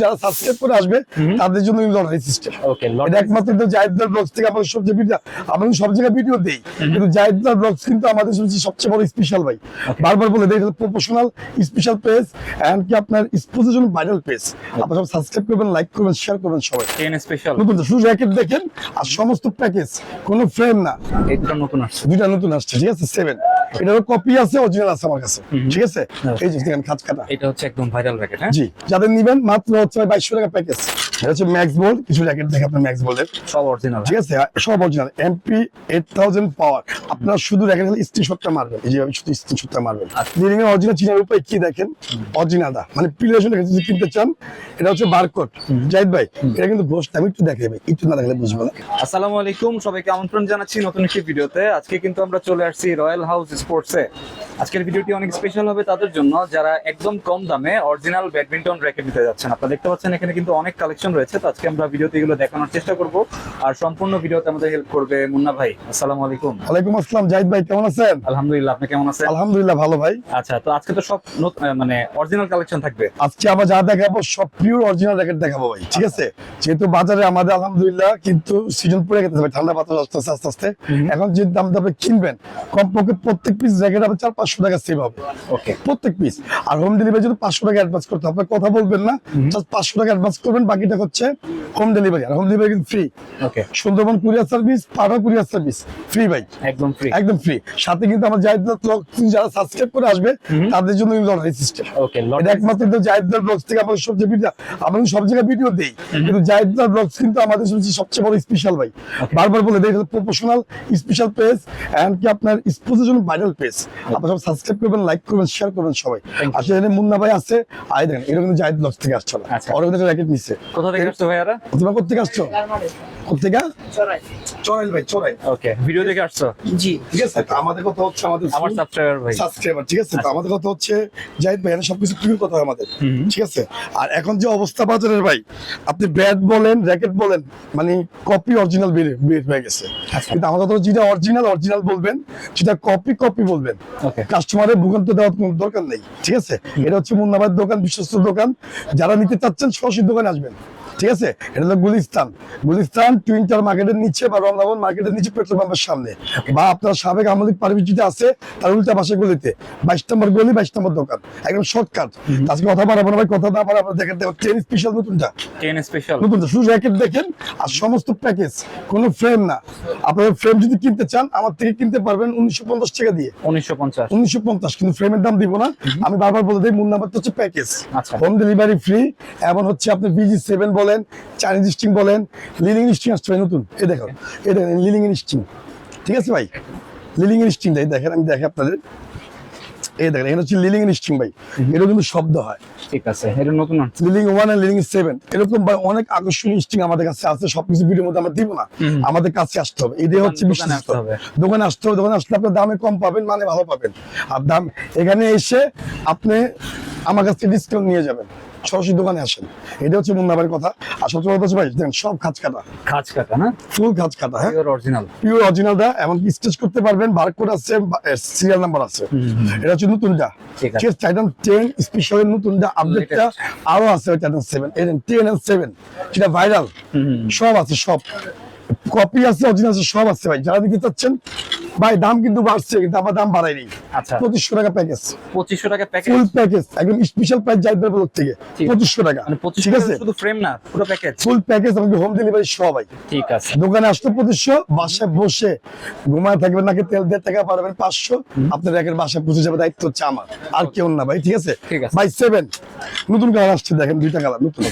যারা সাবস্ক্রাইব করে আসবে তাদের জন্য লটারি সিস্টেম ওকে এটা একমাত্র তো জাহিদুল ব্লগস থেকে আমাদের সব ভিডিও আমরা সব জায়গায় ভিডিও দেই। কিন্তু জাহিদুল ব্লগস কিন্তু আমাদের সবচেয়ে সবচেয়ে বড় স্পেশাল ভাই। বারবার বলে দেয় প্রফেশনাল স্পেশাল পেজ এন্ড কি আপনার স্পোর্টসের জন্য ভাইরাল পেজ আপনারা সব সাবস্ক্রাইব করবেন লাইক করবেন শেয়ার করবেন সবাই। টেন স্পেশাল নতুন শুধু র্যাকেট দেখেন আর সমস্ত প্যাকেজ কোনো ফ্রেম না। এই দুটো নতুন আসছে। দুইটা নতুন আসছে ঠিক আছে? সেভেন এটারও কপি আছে অরিজিনাল আছে আমার কাছে। ঠিক আছে? এই যে দেখেন খাঁচ কাটা। এটা হচ্ছে একদম ভাইরাল র্যাকেট হ্যাঁ? জি যাদের নিবেন মাত্র হচ্ছে বাইশশো টাকা প্যাকেজ এটা হচ্ছে ম্যাক্স বোল্ড কিছু র্যাকেট দেখে আপনার ম্যাক্স বোল্ডের সব অরিজিনাল ঠিক আছে? সব original MP eight thousand power আপনারা শুধু স্ক্রিনশটটা মারবেন। এই যে আমি শুধু স্ক্রিনশটটা মারবেন। আচ্ছা। এর অরিজিনাল চিনার উপায় কি দেখেন? অরিজিনালটা মানে প্রিলেশন যদি কিনতে চান এটা হচ্ছে বারকোড জাহিদ ভাই এটা কিন্তু ঘোষটা আমি একটু দেখাই ভাই একটু না দেখলে বুঝব না। আসসালামু আলাইকুম সবাইকে আমন্ত্রণ জানাচ্ছি নতুন একটি ভিডিওতে। আজকে কিন্তু আমরা চলে আসছি রয়্যাল হাউস স্পোর্টসে আজকের ভিডিওটি অনেক স্পেশাল হবে তাদের জন্য যারা একদম কম দামে অরিজিনাল ব্যাডমিন্টন র্যাকেট নিতে যাচ্ছেন। আপনারা দেখতে পাচ্ছেন এখানে কিন্তু অনেক কালেকশন রয়েছে। তো আজকে আমরা ভিডিওতে এগুলো দেখানোর চেষ্টা করব। আর সম্পূর্ণ ভিডিওতে আমাদের হেল্প করবে মুন্না ভাই। আসসালামু আলাইকুম। ওয়ালাইকুম আসসালাম জাহিদ ভাই কেমন আছেন? আলহামদুলিল্লাহ আপনি কেমন আছেন? আলহামদুলিল্লাহ ভালো ভাই। আচ্ছা তো আজকে তো সব মানে অরিজিনাল কালেকশন থাকবে। আজকে আবার যা দেখাবো সব পিওর অরিজিনাল র্যাকেট দেখাবো ভাই ঠিক আছে? যেহেতু বাজারে আমাদের আলহামদুলিল্লাহ কিন্তু সিজন পড়ে গেছে ভাই ঠান্ডা বাতাস আসতেছে আস্তে আস্তে। এখন যে দাম দামে কিনবেন কমপক্ষে প্রত্যেক পিস র্যাকেট আবার চার পাঁচশো টাকা সেভ হবে। ওকে প্রত্যেক পিস আর হোম ডেলিভারি যদি পাঁচশো টাকা অ্যাডভান্স করতে আপনার কথা বলবেন না জাস্ট পাঁচশো টাকা অ্যাডভান্স করবেন বাকিটা হচ্ছে হোম ডেলিভারি আর হোম ডেলিভারি কিন্তু free okay Sundarban courier service পাড়া কুরিয়ার সার্ভিস ফ্রি ভাই। একদম ফ্রি একদম ফ্রি সাথে কিন্তু আমার জাহিদুল ব্লগ যারা সাবস্ক্রাইব করে আসবে তাদের জন্য কিন্তু লটারি সিস্টেম ওকে এটা একমাত্র তো জাহিদুল ব্লগস থেকে আমাদের সব ভিডিও আমরা সব জায়গায় ভিডিও দেই। কিন্তু জাহিদুল ব্লগস কিন্তু আমাদের সবচেয়ে সবচেয়ে বড় স্পেশাল ভাই। বারবার বলে দেয় প্রফেশনাল স্পেশাল পেজ এন্ড কি আপনার স্পোর্টসের জন্য ভাইরাল পেজ আপনারা সব সাবস্ক্রাইব করবেন লাইক করবেন শেয়ার করবেন সবাই. আসলে এখানে মুন্না ভাই আছে আই দেখেন এটা কিন্তু জাহিদ ব্লগ থেকে আসছে না। আচ্ছা। ওরা কিন্তু র্যাকেট নিচ্ছে কোথা থেকে আসছো ভাইয়ারা? তোমরা থেকে আসছো? কোথেকে চড়াইল ভাই চড়াই ওকে ভিডিও দেখে আসছো? জি। ঠিক আছে আমাদের কথা হচ্ছে আমাদের আমার সাবস্ক্রাইবার ভাই। সাবস্ক্রাইবার ঠিক আছে? আমাদের কথা হচ্ছে জাহিদ ভাই সবকিছু প্রিয় কথা আমাদের ঠিক আছে? আর এখন যে অবস্থা বাজারের ভাই আপনি ব্যাট বলেন র্যাকেট বলেন মানে কপি অরিজিনাল বের বের হয়ে গেছে। আচ্ছা। কিন্তু আমাদের কথা যেটা অরিজিনাল অরিজিনাল বলবেন যেটা কপি কপি বলবেন। ওকে কাস্টমারের ভূগন্ত দেওয়ার কোনো দরকার নেই ঠিক আছে? এটা হচ্ছে মুন্নাবাদ দোকান বিশ্বস্ত দোকান। যারা নিতে চাচ্ছেন সরাসরি দোকানে আসবেন। ঠিক আছে? এটা হলো গুলিস্তান। গুলিস্তান টুইন্টার মার্কেটের নিচে বা রমনাবন মার্কেটের নিচে পেট্রোল পাম্পের সামনে। বা আপনার সাবেক আমলিক পারমিটিতে আছে তার উল্টা পাশে গলিতে। বাইশ নম্বর গলি বাইশ নম্বর দোকান। একদম শর্টকাট আজকে কথা বাড়াবো না ভাই কথা না বাড়াবো দেখেন দেখো ট্রেন স্পেশাল নতুনটা। টেন স্পেশাল নতুন শুধু র্যাকেট দেখেন আর সমস্ত প্যাকেজ কোনো ফ্রেম না। আপনারা ফ্রেম যদি কিনতে চান আমার থেকে কিনতে পারবেন উনিশশো পঞ্চাশ টাকা দিয়ে। উনিশশো পঞ্চাশ। উনিশশো পঞ্চাশ কিন্তু ফ্রেমের দাম দিব না। আমি বারবার বলে দিই মূল নাম্বারটা হচ্ছে প্যাকেজ আচ্ছা। হোম ডেলিভারি ফ্রি এমন হচ্ছে আপনি বিজি সেভেন বলেন চাইনিজ স্টিং বলেন লিলিং স্টিং আসছে ভাই নতুন। এই দেখো এই দেখেন লিলিং স্টিং ঠিক আছে ভাই? লিলিং স্টিং এই দেখেন আমি দেখে আপনাদের। এই দেখেন হচ্ছে লিলিং স্টিং ভাই। এটা কিন্তু শব্দ হয়। ঠিক আছে এটা নতুন লিলিং ওয়ান আর লিলিং সেভেন এরকম ভাই অনেক আকর্ষণীয় স্টিং আমাদের কাছে আছে সবকিছু ভিডিওর মধ্যে আমরা দিব না। আমাদের কাছে আসতে হবে। এটাই হচ্ছে দোকানে আসতে হবে। দোকানে আসতে হবে দোকানে আসলে আপনার দামে কম পাবেন মানে ভালো পাবেন। আর দাম এখানে এসে আপনি আমার কাছ থেকে ডিসকাউন্ট নিয়ে যাবেন। সরাসরি দোকানে আসেন। এটা হচ্ছে মুন্নাবাড়ির কথা। আর সবচেয়ে বড় ভাই দেখেন সব খাঁচ কাটা। খাঁজ কাটা না? ফুল খাঁচ কাটা হ্যাঁ? অরিজিনাল পিওর অরিজিনালটা এমনকি স্টেচ করতে পারবেন বারকোড আছে সিরিয়াল নাম্বার আছে। এটা হচ্ছে নতুনটা। ঠিক আছে। টাইটান টেন স্পেশাল নতুনটা আপডেটটা আরও আছে Titan seven ten and seven যেটা ভাইরাল সব আছে সব। কপি আছে অরিজিনাল আছে সব আছে ভাই। যারা নিতে চাচ্ছেন ভাই দাম কিন্তু বাড়ছে কিন্তু আমার দাম বাড়ায়নি। আচ্ছা। পঁচিশশো টাকা প্যাকেজ পঁচিশশো টাকা প্যাকেজ ফুল প্যাকেজ একদম স্পেশাল প্রাইস যাইবে ব্লক থেকে ঠিক। পঁচিশশো টাকা। মানে পঁচিশশো ঠিক টাকা আছে? শুধু ফ্রেম না পুরো প্যাকেজ ফুল প্যাকেজ আমাকে হোম ডেলিভারি সহ ভাই। ঠিক আছে। দোকানে আসতে পঁচিশশো বাসায় বসে ঘুমায় থাকবেন নাকি তেল দিয়ে টাকা পারবেন পাঁচশো আপনার একের বাসায় পৌঁছে যাবে দায়িত্ব হচ্ছে আমার। আর কেউ না ভাই ঠিক আছে। ভাই সেভেন নতুন কালার আসছে দেখেন দুইটা কালার নতুন।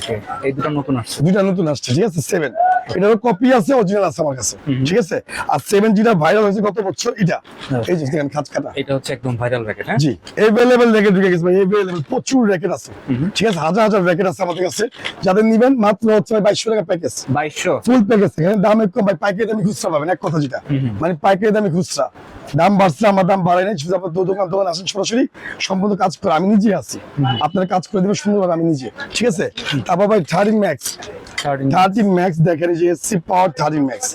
এই দুটো নতুন আসছে। দুইটা নতুন আসছে ঠিক আছে? সেভেন এটারও কপি আছে অরিজিনাল আছে আমার কাছে ঠিক আছে? আর সেভেন যেটা ভাইরাল হয়েছে গত বছর এটা। হ্যাঁ। এই যে দেখেন খাঁচ কাটা। এটা হচ্ছে একদম ভাইরাল র্যাকেট হ্যাঁ? জি এভেলেবেল র্যাকেট ঢুকে গেছে ভাই এভেলেবেল প্রচুর র্যাকেট আছে। ঠিক আছে হাজার হাজার র্যাকেট আছে আমাদের কাছে। যাদের নিবেন মাত্র হচ্ছে বাইশশো টাকা প্যাকেজ বাইশশো? ফুল প্যাকেজ এখানে দাম একটু ভাই পাইকারি দামে খুচরা পাবেন এক কথা যেটা। মানে পাইকারি দামে খুচরা। দাম বাড়ছে আমার দাম বাড়ায় নাই শুধু আপনার দু- দোকান দোকান আসেন সরাসরি সম্পূর্ণ কাজ করে আমি নিজে আছি। আপনারা কাজ করে দেবেন সুন্দরভাবে আমি নিজে। ঠিক আছে? তারপর ভাই থার্টিন ম্যাক্স থার্টিন ম্যাক্স দেখেন যে এসসি পাওয়ার থার্টিন ম্যাক্স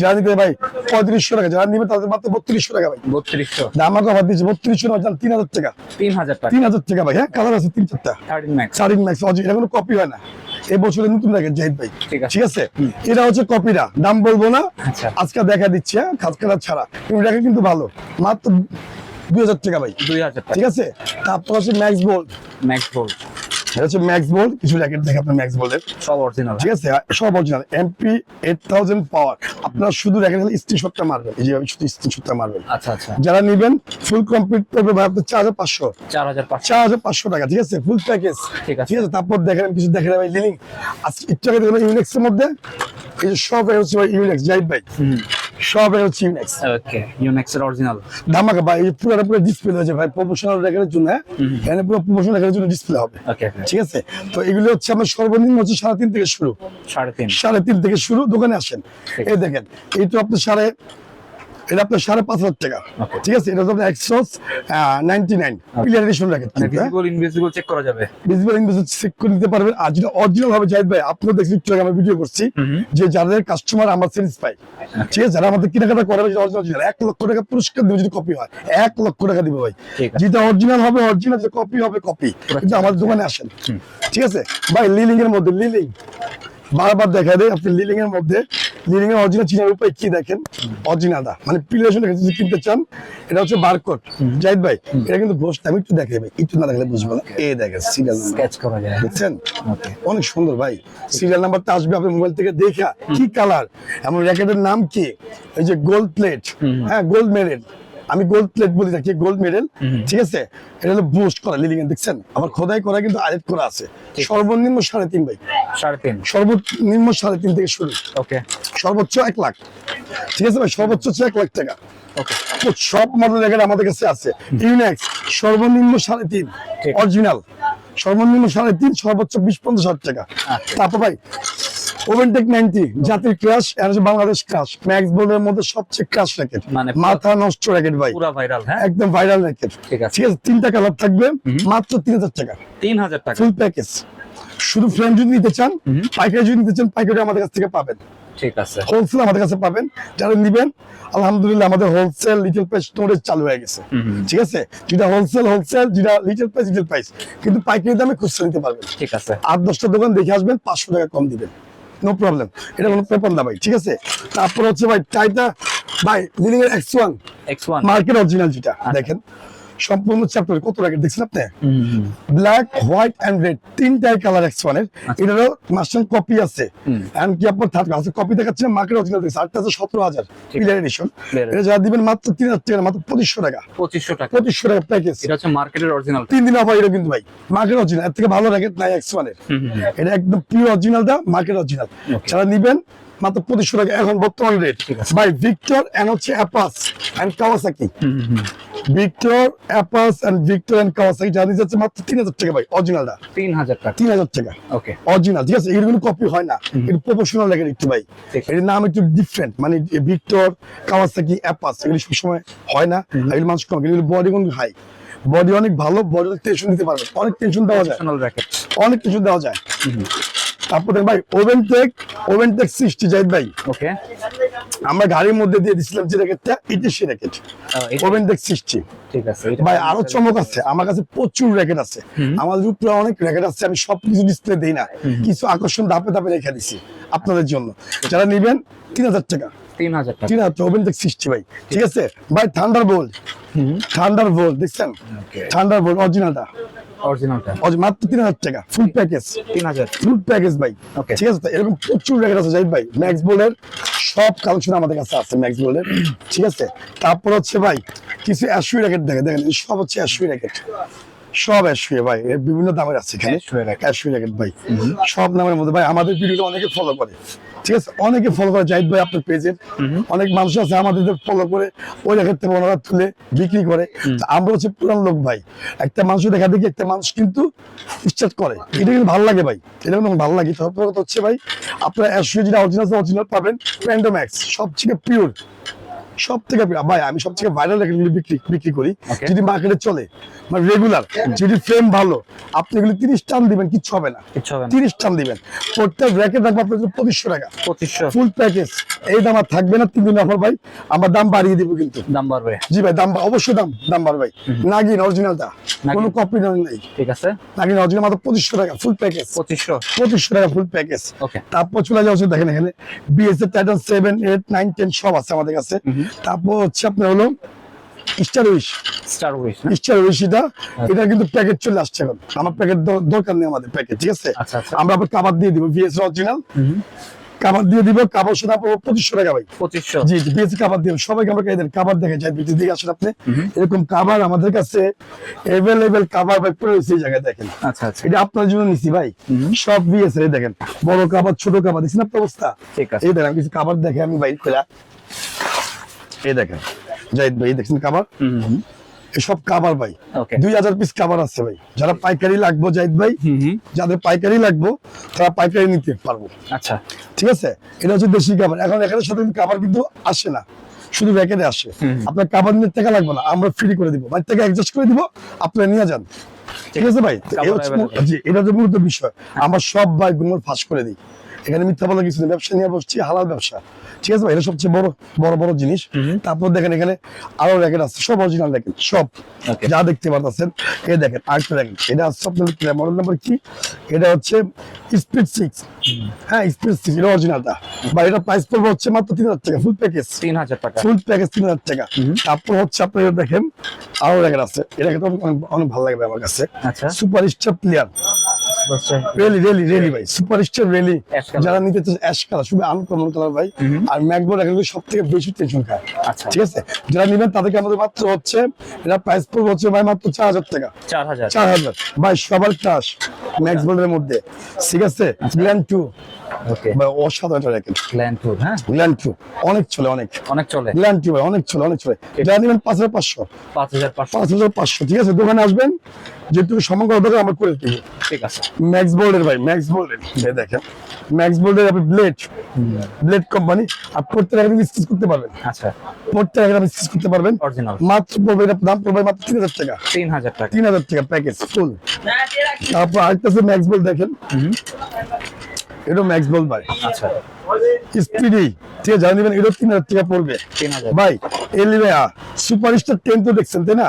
যারা নিবে ভাই পঁয়ত্রিশশো টাকা যারা নিবে তাদের মাত্র বত্রিশশো টাকা ভাই। বত্রিশশো। দাম আমাকে আবার দিচ্ছে বত্রিশশো না তিন হাজার টাকা। তিন হাজার টাকা। তিন হাজার টাকা ভাই হ্যাঁ কালার আছে তিন চারটা। থার্টিন ম্যাক্স থার্টিন ম্যাক্স এটা কোনো কপি হয় না। এই বছরের নতুন র্যাকেট জাহিদ ভাই। ঠিক আছে। এটা হচ্ছে কপিরা দাম বলব না। আচ্ছা। আজকে দেখা দিচ্ছে হ্যাঁ, খাজকাটা ছাড়া। কিন্তু র্যাকেট কিন্তু ভালো। মাত্র দুই হাজার টাকা ভাই। দুই হাজার টাকা। ঠিক আছে? তারপর হচ্ছে ম্যাক্স বোল্ট ম্যাক্স গোল্ড এটা হচ্ছে ম্যাক্স বোল্ট কিছু র্যাকেট দেখে আপনার ম্যাক্স বোল্টের সব অরিজিনাল ঠিক আছে সব original MP eight thousand power আপনারা শুধু র্যাকেট স্ক্রিনশটটা মারবেন এই যে শুধু স্ক্রিনশটটা মারবেন। আচ্ছা আচ্ছা। যারা নেবেন ফুল কমপ্লিট করবে ভাই আপনার চার হাজার পাঁচশো। চার হাজার চার হাজার পাঁচশো টাকা ঠিক আছে? ফুল প্যাকেজ ঠিক আছে। ঠিক আছে তারপর দেখেন কিছু দেখেন ভাই লিলিং আজকে একটু আগে দেখলাম ইউনিক্স এর মধ্যে। এই যে সব হচ্ছে ভাই ইউনিক্স জাহিদ ভাই সব হচ্ছে ইউনেক্স ওকে ইউনেক্স এর অরিজিনাল ধামাকা ভাই পুরো পুরো ডিসপ্লে হয়েছে ভাই প্রমোশনাল রেখার জন্য হ্যাঁ? এখানে পুরো প্রমোশনাল রেখার জন্য ডিসপ্লে হবে। ওকে ঠিক আছে? তো এগুলো হচ্ছে আমার সর্বনিম্ন হচ্ছে সাড়ে তিন থেকে শুরু। সাড়ে তিন। সাড়ে তিন থেকে শুরু দোকানে আসেন। এই দেখেন এই তো আপনার সাড়ে এটা আপনার সাড়ে পাঁচ হাজার টাকা। ঠিক আছে? এটা আপনার Astrox ninety nine player edition check করা যাবে। ভিজিবল ইংলিশ চেক করে নিতে পারবেন। আর যেটা অরিজিনাল হবে জাহিদ ভাই আপনারা দেখছি একটু আমি ভিডিও করছি যে যাদের কাস্টমার আমার সার্ভিস পাই ঠিক আছে? যারা আমাদের কেনাকাটা করে অরিজিনাল অরিজিনাল এক লক্ষ টাকা পুরস্কার দেবে যদি কপি হয়। এক লক্ষ টাকা দিবে ভাই। যেটা অরিজিনাল হবে অরিজিনাল যে কপি হবে কপি কিন্তু আমাদের দোকানে আসেন। ঠিক আছে? ভাই লিলিং এর মধ্যে লিলিং বারবার দেখা দেয় আপনি লিলিং এর মধ্যে লিলিং এর অরিজিনাল চিনার উপায় কি দেখেন? অরিজিনালটা মানে প্রিলেশন যদি কিনতে চান এটা হচ্ছে বারকোড জাহিদ ভাই এটা কিন্তু ঘোষ আমি একটু দেখে ভাই। একটু না দেখলে বুঝব না। এই দেখেন সিরিয়াল স্কেচ করা যায়। দেখছেন? অনেক সুন্দর ভাই। সিরিয়াল নাম্বারটা আসবে আপনার মোবাইল থেকে দেখা কি কালার এমন র্যাকেটের নাম কি? এই যে গোল্ড প্লেট হ্যাঁ গোল্ড মেডেল আমি গোল্ড প্লেট বলি থাকি গোল্ড মেডেল ঠিক আছে? এটা হলো বুস্ট করা লিলিং দেখছেন? আমার খোদাই করা কিন্তু আরেট করা আছে। সর্বনিম্ন সাড়ে তিন ভাই। সাড়ে তিন। সর্বনিম্ন সাড়ে তিন থেকে শুরু। ওকে সর্বোচ্চ এক লাখ। ঠিক আছে ভাই? সর্বোচ্চ হচ্ছে এক লাখ টাকা। ওকে তো সব মডেল র্যাকেট আমাদের কাছে আছে। ইউনেক্স সর্বনিম্ন সাড়ে তিন। অরিজিনাল সর্বনিম্ন সাড়ে তিন সর্বোচ্চ বিশ পঞ্চাশ হাজার টাকা। আচ্ছা। তারপর ভাই ওভেনটেক নাইনটি জাতির ক্রাশ আর বাংলাদেশ ক্রাশ ম্যাক্স বোর্ডের মধ্যে সবচেয়ে ক্রাশ র্যাকেট মানে মাথা নষ্ট র্যাকেট ভাই। পুরা ভাইরাল হ্যাঁ? একদম ভাইরাল র্যাকেট ঠিক আছে। ঠিক আছে তিনটা কালার থাকবে মাত্র তিন হাজার টাকা। তিন হাজার টাকা। ফুল প্যাকেজ শুধু ফ্রেম যদি নিতে চান পাইকারি যদি নিতে চান পাইকারি আমাদের কাছ থেকে পাবেন। ঠিক আছে। হোলসেল আমাদের কাছে পাবেন। যারা নিবেন আলহামদুলিল্লাহ আমাদের হোলসেল লিটল প্রাইস স্টোরেজ চালু হয়ে গেছে। ঠিক আছে? যেটা হোলসেল হোলসেল যেটা লিটল প্রাইস লিটল প্রাইস কিন্তু পাইকারি দামে খুচরা নিতে পারবেন। ঠিক আছে। আট দশটা দোকান দেখে আসবেন পাঁচশো টাকা কম দিবেন। নো প্রবলেম এটা কোনো পেপার না ভাই ঠিক আছে? তারপর হচ্ছে ভাই টাইটা ভাই লিলিং এর X one X one market original যেটা দেখেন। সম্পূর্ণ চ্যাপ্টার কত রাখেন দেখছেন আপনি? ব্ল্যাক হোয়াইট এন্ড রেড তিনটাই কালার এক্স ওয়ানের এটারও মাস্টার কপি আছে। এন্ড কি আপনার থার্ড আছে কপি দেখাচ্ছে মার্কেট অরিজিনাল দেখছে আটটা আছে সতেরো হাজার। ক্লিয়ার এডিশন এটা যা দিবেন মাত্র তিন হাজার টাকা মাত্র পঁচিশশো টাকা। পঁচিশশো টাকা। পঁচিশশো টাকা প্যাকেজ এটা হচ্ছে মার্কেটের অরিজিনাল তিন দিন অফার এটা কিন্তু ভাই। মার্কেট অরিজিনাল এর থেকে ভালো র্যাকেট নাই এক্স ওয়ানের এটা একদম পিওর অরিজিনালটা মার্কেট অরিজিনাল যারা নিবেন মাত্র পঁচিশশো টাকা। এখন বর্তমান রেট ভাই ভিক্টর এন্ড হচ্ছে Apacs and Kawasaki Victor Apacs and Victor and Kawasaki যা নিয়ে যাচ্ছে মাত্র তিন হাজার টাকা ভাই অরিজিনালটা তিন হাজার টাকা। তিন হাজার টাকা। ওকে অরিজিনাল ঠিক আছে? এগুলো কপি হয় না। এটা প্রফেশনাল একটু ভাই। এর নাম একটু ডিফারেন্ট মানে ভিক্টর কাওয়াসাকি অ্যাপাস এগুলো সবসময় হয় না। এগুলো মানুষ কম এগুলো বডি অনেক হাই বডি অনেক ভালো বডি টেনশন দিতে পারবে। অনেক টেনশন দেওয়া যায়। অনেক কিছু দেওয়া যায়। তারপর ভাই ওভেন টেক ওভেন টেক সৃষ্টি জাহিদ ভাই। ওকে আমরা গাড়ির মধ্যে দিয়ে দিছিলাম যে র্যাকেটটা এটা সে র্যাকেট ওভেন টেক সৃষ্টি। ঠিক আছে ভাই আরও চমক আছে আমার কাছে প্রচুর র্যাকেট আছে। আমাদের উপরে অনেক র্যাকেট আছে আমি সব কিছু ডিসপ্লে দেই না। কিছু আকর্ষণ ধাপে ধাপে রেখে দিছি আপনাদের জন্য। যারা নিবেন তিন হাজার টাকা। তিন হাজার টাকা। তিন হাজার ওভেন টেক ভাই। ঠিক আছে? ভাই থান্ডার বোল্ট থান্ডার বোল্ট দেখছেন. থান্ডার বোল্ট অরিজিনালটা অরিজিনালটা মাত্র তিন হাজার টাকা। ফুল প্যাকেজ তিন হাজার। ফুল প্যাকেজ ভাই। ওকে ঠিক আছে এরকম প্রচুর র্যাকেট আছে জাহিদ ভাই। ম্যাক্স সব কালেকশন আমাদের কাছে আছে ম্যাক্স ঠিক আছে? তারপর হচ্ছে ভাই কিছু অ্যাশুই র্যাকেট দেখে দেখেন সব হচ্ছে অ্যাশুই র্যাকেট সব অ্যাশুয়ে ভাই বিভিন্ন দামের আছে এখানে। Racket. র্যাকেট ভাই। সব নামের মধ্যে ভাই আমাদের ভিডিওটা অনেকে ফলো করে। ঠিক আছে? অনেকে ফলো করে জাহিদ ভাই আপনার পেজের অনেক মানুষ আছে আমাদের ফলো করে ওই র্যাকেট থেকে ওনারা তুলে বিক্রি করে। আমরা হচ্ছে পুরান লোক ভাই। একটা মানুষ দেখা দেখি একটা মানুষ কিন্তু স্টার্ট করে। এটা কিন্তু ভালো লাগে ভাই। এটা কিন্তু ভালো লাগে। তারপর হচ্ছে ভাই আপনার অ্যাশুয়ে যেটা অরিজিনাল অরিজিনাল পাবেন প্যান্ডোম্যাক্স সবচেয়ে পিওর সব থেকে ভাই আমি সব থেকে ভাইরাল র্যাকেট বিক্রি বিক্রি করি। যদি মার্কেটে চলে মানে রেগুলার যদি ফ্রেম ভালো আপনি এগুলো তিরিশ টান দিবেন কিচ্ছু হবে না। তিরিশ টান দিবেন। প্রত্যেক র্যাকেট রাখব আপনার জন্য পঁচিশশো টাকা। পঁচিশশো। ফুল প্যাকেজ এই দাম আর থাকবে না তিন দিন অফার ভাই আমার দাম বাড়িয়ে দিব কিন্তু। দাম বাড়বে। জি ভাই দাম অবশ্যই দাম দাম ভাই। নাগিন অরিজিনালটা কোনো কপি নেই। ঠিক আছে। নাগিন অরিজিনাল মাত্র পঁচিশশো টাকা ফুল প্যাকেজ পঁচিশশো। পঁচিশশো টাকা ফুল প্যাকেজ ওকে তারপর চলে যাচ্ছে দেখেন এখানে BSA Titan seven eight nine ten সব আছে আমাদের কাছে। তারপর হচ্ছে আপনার হলো star wish star wish star এটা কিন্তু প্যাকেট চলে আসছে এখন। আমার প্যাকেট দরকার নেই আমাদের প্যাকেট ঠিক আছে? আচ্ছা, আচ্ছা। আমরা আবার কাবার দিয়ে দিব বিএস অরিজিনাল কাবার দিয়ে দিব কাবার শুধু আপনার পঁচিশশো টাকা ভাই। পঁচিশশো। জি কাবার দিয়ে সবাইকে আমরা কাবার দেখে যাই বিদ্যুৎ দিকে আসেন আপনি। এরকম কাবার আমাদের কাছে কাবার ভাই পুরো এই জায়গায় দেখেন। আচ্ছা আচ্ছা। এটা আপনার জন্য নিছি ভাই। সব বিএস দেখেন। বড় কাবার ছোট কাবার দেখছেন আপনার অবস্থা? ঠিক আছে। এই দেখেন কিছু কাবার দেখে আমি বাইক খোলা এই দেখেন জাহিদ ভাই দেখছেন কাবার এসব কাবার ভাই। দুই হাজার পিস কাবার আছে ভাই। যারা পাইকারি লাগবো জাহিদ ভাই যাদের পাইকারি লাগবো তারা পাইকারি নিতে পারব। আচ্ছা। ঠিক আছে? এটা হচ্ছে দেশি কাবার এখন এখানে সাথে কাবার কিন্তু আসে না। শুধু প্যাকেটে আসে। আপনার কাবার নিয়ে টাকা লাগবে না। আমরা ফ্রি করে দিব। বাড়ি থেকে অ্যাডজাস্ট করে দিব। আপনারা নিয়ে যান। ঠিক আছে ভাই? এটা তো মূলত বিষয়। আমার সব ভাই গুমর ফাঁস করে দিই। এখানে মিথ্যা বলা কিছু ব্যবসা নিয়ে বসছি হালাল ব্যবসা। ঠিক আছে ভাই? এটা সবচেয়ে বড় বড় বড় জিনিস। তারপর দেখেন এখানে আরও র্যাকেট আছে সব অরিজিনাল র্যাকেট সব। যা দেখতে পারতেছেন এই দেখেন আরেকটা র্যাকেট এটা হচ্ছে আপনার মডেল নাম্বার কি? এটা হচ্ছে স্পিড সিক্স হ্যাঁ স্পিড সিক্স এটা অরিজিনালটা বা এটা প্রাইস পড়বে হচ্ছে মাত্র তিন হাজার টাকা ফুল প্যাকেজ তিন হাজার টাকা। ফুল প্যাকেজ তিন হাজার টাকা। তারপর হচ্ছে আপনি দেখেন আরও র্যাকেট আছে। এটা কিন্তু অনেক ভালো লাগবে আমার কাছে। Super star player. Rally rally rally ভাই। সুপার স্টার রেলি যারা নিতে অ্যাশ কালার শুধু আনকমন কালার ভাই। আর ম্যাকবোর্ড এখন সব থেকে বেশি টেনশন খায়। আচ্ছা। ঠিক আছে? যারা নেবেন তাদেরকে আমাদের মাত্র হচ্ছে এটা প্রাইস পড়বে হচ্ছে ভাই মাত্র চার হাজার টাকা। চার হাজার। চার হাজার। ভাই সবার মধ্যে। ঠিক আছে? গ্ল্যান্ড টু অসাধারণ র্যাকেট হ্যাঁ? গ্ল্যান্ড টু অনেক চলে অনেক। অনেক চলে। গ্ল্যান্ড টু ভাই অনেক চলে অনেক চলে। নেবেন পাঁচ হাজার পাঁচশো। পাঁচ হাজার পাঁচশো। পাঁচ হাজার পাঁচশো। ঠিক আছে? দোকানে আসবেন। যেটুকু সমগ্র দোকান আমরা করে দেবো ঠিক আছে। ম্যাক্স বোল্ডের ভাই ম্যাক্স বোল্ডের দেখেন। ম্যাক্স বোল্ডের আপনি ব্লেড ব্লেড কোম্পানি আর প্রত্যেক আপনি স্টিচ করতে পারবেন। আচ্ছা। প্রত্যেক আপনি স্টিচ করতে পারবেন। অরিজিনাল মাত্র পড়বে দাম পড়বে মাত্র তিন হাজার টাকা। তিন হাজার টাকা। তিন হাজার টাকা প্যাকেজ ফুল তারপর আরেকটা ম্যাক্স বোল্ড দেখেন। এটা ম্যাক্স বোল্ড ভাই। আচ্ছা। স্পিডি ঠিক আছে এটা তিন হাজার টাকা পড়বে। ভাই এলিভেন টেন তো দেখছেন তাই না?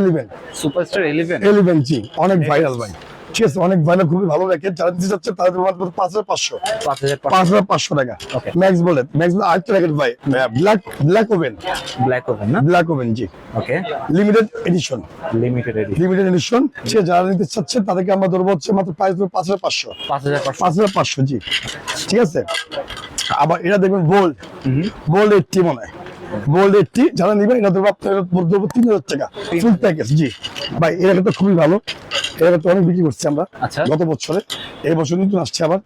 এলিভেন সুপারস্টার ইলেভেন এলিভেন জি অনেক ভাইরাল ভাই। ঠিক আছে অনেক ভাইরাল খুবই ভালো র্যাকেট যারা চাচ্ছে তাদের মাত্র পাঁচ হাজার পাঁচশো। পাঁচ হাজার পাঁচশো। টাকা। ম্যাক্স বলে ম্যাক্স বলে আরেকটা র্যাকেট ভাই black black oven black oven না? ব্ল্যাক ওভেন জি। Okay limited edition limited edition limited edition সে যারা নিতে চাচ্ছে তাদেরকে আমরা ধরবো হচ্ছে মাত্র প্রাইস পাঁচ হাজার পাঁচশো। পাঁচ হাজার পাঁচশো জি। ঠিক আছে? আবার এটা দেখবেন বোল্ড বোল্ড এইটটি মনে হয়। বোল্ড এইটটি যারা নেবেন এটা ধরবো আপনার তিন হাজার টাকা। ফুল প্যাকেজ জি। ভাই এর তো খুবই ভালো। এর তো অনেক বিক্রি করছি আমরা আচ্ছা। গত বছরে। এই বছর নতুন আসছে আবার।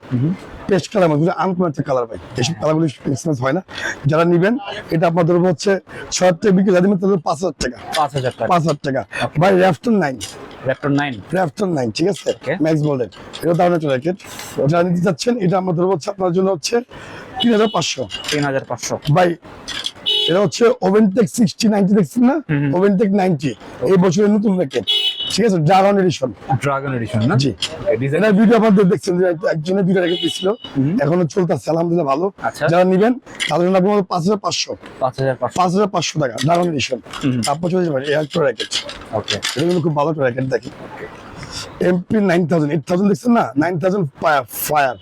পেস্ট কালার মধ্যে আনকমন একটা কালার ভাই। এইসব কালারগুলো মিক্স হয় না। যারা নেবেন এটা আপনার ধরবো হচ্ছে ছয় থেকে বিক্রি যাদের তাদের পাঁচ হাজার টাকা। পাঁচ হাজার টাকা। পাঁচ হাজার টাকা। ভাই র্যাফটন নাইন ঠিক আছে? ম্যাক্স বোল্ডের এটা দারুণ একটা র্যাকেট যারা নিতে চাচ্ছেন এটা আমরা ধরবো হচ্ছে আপনার জন্য হচ্ছে তিন হাজার পাঁচশো। তিন হাজার পাঁচশো। ভাই এটা হচ্ছে ওভেনটেক সিক্সটি নাইনটি দেখছেন না? ওভেনটেক নাইনটি এই বছরের নতুন র্যাকেট ঠিক আছে? ড্রাগন এডিশন ড্রাগন এডিশন না? জি। ডিজাইন ভিডিও আপনাদের দেখছেন একজনের দুইটা র্যাকেট দিচ্ছিল এখনও চলতেছে আলহামদুলিল্লাহ ভালো। যারা নিবেন তাদের জন্য আপনার পাঁচ হাজার পাঁচশো। পাঁচ হাজার পাঁচশো। পাঁচ হাজার পাঁচশো টাকা ড্রাগন এডিশন তারপর চলে যাবেন এয়ার র্যাকেট ওকে খুব ভালো একটা র্যাকেট দেখি MP nine thousand eight thousand দেখছেন না? নাইন থাউজেন্ড ফায়ার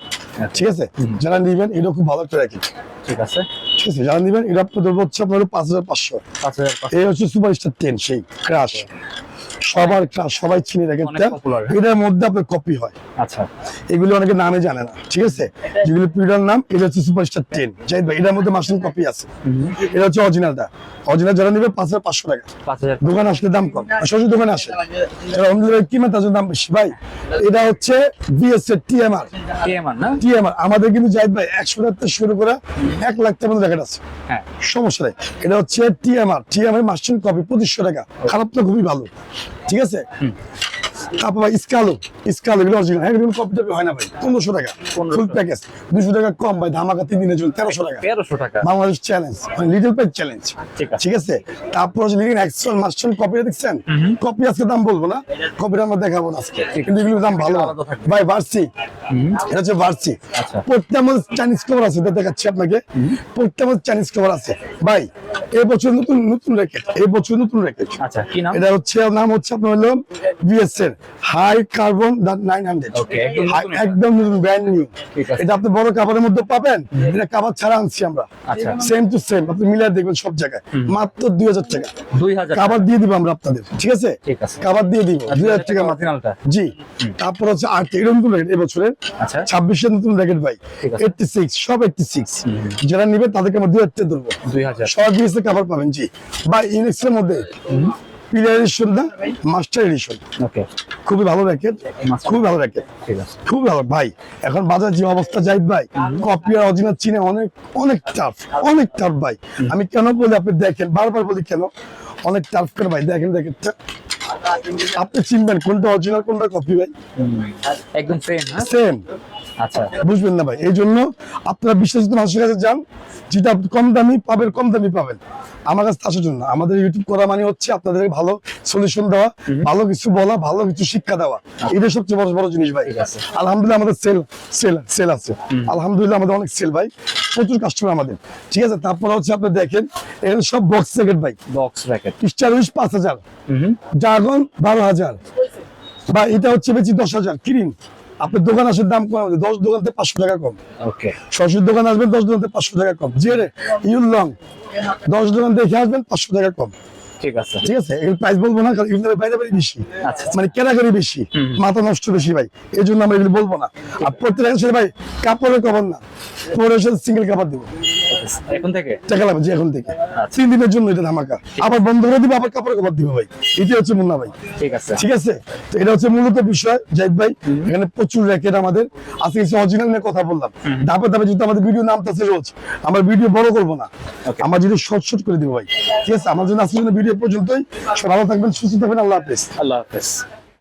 ঠিক আছে? যারা নিবেন এটা খুব ভালো একটা র্যাকেট ঠিক আছে। ঠিক আছে যারা নিবেন এটা আপনার হচ্ছে আপনার পাঁচ হাজার পাঁচশো। পাঁচ এই হচ্ছে সুপার স্টার টেন সেই ক্রাশ সবার ক্রাশ সবাই চিনি র্যাকেটটা এটার মধ্যে আপনার কপি হয়। আচ্ছা এগুলো অনেকে নামে জানে না ঠিক আছে? যেগুলো পিরিয়ড নাম এটা হচ্ছে সুপার স্টার টেন ভাই এটার মধ্যে মাসিন কপি আছে। এটা হচ্ছে অরিজিনালটা অরিজিনাল যারা নিবে পাঁচ হাজার পাঁচশো টাকা। দোকানে আসলে দাম কম। সরাসরি দোকানে আসে। যারা কিনে তার দাম বেশি। ভাই এটা হচ্ছে বিএসএ টিএমআর টিএমআর না? টিএমআর আমাদের কিন্তু জাহিদ ভাই একশো টাকা শুরু করে এক লাখ টাকার মধ্যে আছে। হ্যাঁ। সমস্যা নেই। এটা হচ্ছে টিএমআর টিএমআর মাস্টার কপি পঁচিশশো টাকা। খারাপ তো খুবই ভালো। ঠিক আছে? তারপর ভাই স্কালো স্কালো এগুলো অরিজিনাল হ্যাঁ এগুলো কপি টপি হয় না ভাই। পনেরোশো টাকা। ফুল প্যাকেজ দুশো টাকা কম ভাই ধামাকা তিন দিনের জন্য। তেরোশো টাকা। তেরোশো টাকা। বাংলাদেশ চ্যালেঞ্জ মানে লিটল পেজ চ্যালেঞ্জ ঠিক আছে। তারপর হচ্ছে লিগিন এক্সট্রা মাস্টার কপি দেখছেন? কপি আজকে দাম বলব না। কপিটা আমরা দেখাবো না আজকে। কিন্তু এগুলোর দাম ভালো। ভাই এটা হচ্ছে আচ্ছা। প্রত্যেক চাইনিজ কভার আছে দেখাচ্ছি আপনাকে। প্রত্যেক চাইনিজ কভার আছে। ভাই এই বছর নতুন নতুন র্যাকেট এই বছর নতুন র্যাকেট আচ্ছা কি নাম? এটা হচ্ছে নাম হচ্ছে আপনার হলো বিএস এর হাই কার্বন নাইন হান্ড্রেড একদম নতুন ব্র্যান্ড নিউ এটা আপনি বড় কাপড়ের মধ্যে পাবেন এটা কাপড় ছাড়া আনছি আমরা। আচ্ছা। সেম টু সেম আপনি মিলিয়ে দেখবেন সব জায়গায়। মাত্র দুই হাজার টাকা। দুই হাজার কাবার দিয়ে দিব আমরা আপনাদের ঠিক আছে? ঠিক আছে। কাবার দিয়ে দিব দুই হাজার টাকা মাত্র। জি। তারপর হচ্ছে আট এটা নতুন র্যাকেট এবছরের আচ্ছা। ছাব্বিশের নতুন র্যাকেট ভাই। এইটটি সিক্স সব এইটটি সিক্স যারা নিবে তাদেরকে আমরা দুই হাজার টাকা ধরবো। দুই হাজার সব বিএসএ কাভার পাবেন জি। বা ইউনিক্সের মধ্যে এডিশন না মাস্টার এডিশন ওকে খুবই ভালো র্যাকেট খুবই ভালো র্যাকেট ঠিক আছে। খুবই ভালো। ভাই এখন বাজার যে অবস্থা যাই ভাই কপি আর অরিজিনাল চিনে অনেক অনেক টাফ অনেক টাফ ভাই। আমি কেন বলি আপনি দেখেন বারবার বলি কেন অনেক টাফ করে ভাই দেখেন দেখেন। আপনি চিনবেন কোনটা অরিজিনাল কোনটা কপি ভাই? একদম সেম হ্যাঁ? সেম আচ্ছা। বুঝবেন না ভাই এই জন্য আপনারা বিশ্বাসিত মানুষের কাছে যান যেটা কম দামি পাবেন কম দামি পাবেন। আমার কাছে আসার জন্য আমাদের ইউটিউব করা মানে হচ্ছে আপনাদের ভালো সলিউশন দেওয়া ভালো কিছু বলা ভালো কিছু শিক্ষা দেওয়া। এটা সবচেয়ে বড় বড় জিনিস ভাই। আলহামদুলিল্লাহ আমাদের সেল সেল সেল আছে। আলহামদুলিল্লাহ আমাদের অনেক সেল ভাই। প্রচুর কাস্টমার আমাদের। ঠিক আছে তারপরে হচ্ছে আপনি দেখেন এখানে সব বক্স জ্যাকেট ভাই। বক্স র্যাকেট স্টার উইশ পাঁচ হাজার। ড্রাগন বারো হাজার। বা এটা হচ্ছে বেশি দশ হাজার। কিরিন আপনার দোকান আসার দাম কম দশ দোকান থেকে পাঁচশো টাকা কম। সরস্বতীর দোকান আসবেন দশ দোকান থেকে পাঁচশো টাকা কম। জি রে ইউল লং। দশ দোকান দেখে আসবেন পাঁচশো টাকা কম। ঠিক আছে। ঠিক আছে? এর প্রাইস বলব না কারণ এগুলো বাইরে বাইরে বেশি। মানে কেনাকারি বেশি। মাথা নষ্ট বেশি ভাই। এই জন্য আমরা এগুলো বলব না। আর প্রত্যেক ভাই কাপড়ের কভার না। সাথে সিঙ্গেল কাপড় দিব। এখন থেকে? টাকা লাগবে এখন থেকে। আচ্ছা। তিন দিনের জন্য এটা ধামাকা। আবার বন্ধ করে দিব আবার কাপড়ের কভার দিব ভাই। এটি হচ্ছে মুন্না ভাই। ঠিক আছে। ঠিক আছে? তো এটা হচ্ছে মূলত বিষয় জাহিদ ভাই। এখানে প্রচুর র্যাকেট আমাদের। আজকে কিছু অরিজিনাল নিয়ে কথা বললাম। ধাপে ধাপে যদি আমাদের ভিডিও নামতেছে রোজ আমার ভিডিও বড় করব না. আমার যদি শর্ট শর্ট করে দিব ভাই। ঠিক আছে? আমার জন্য আজকের জন্য ভিডিও পর্যন্তই। ভালো থাকবেন সুস্থ থাকবেন। আল্লাহ হাফেজ। আল্লাহ হাফেজ।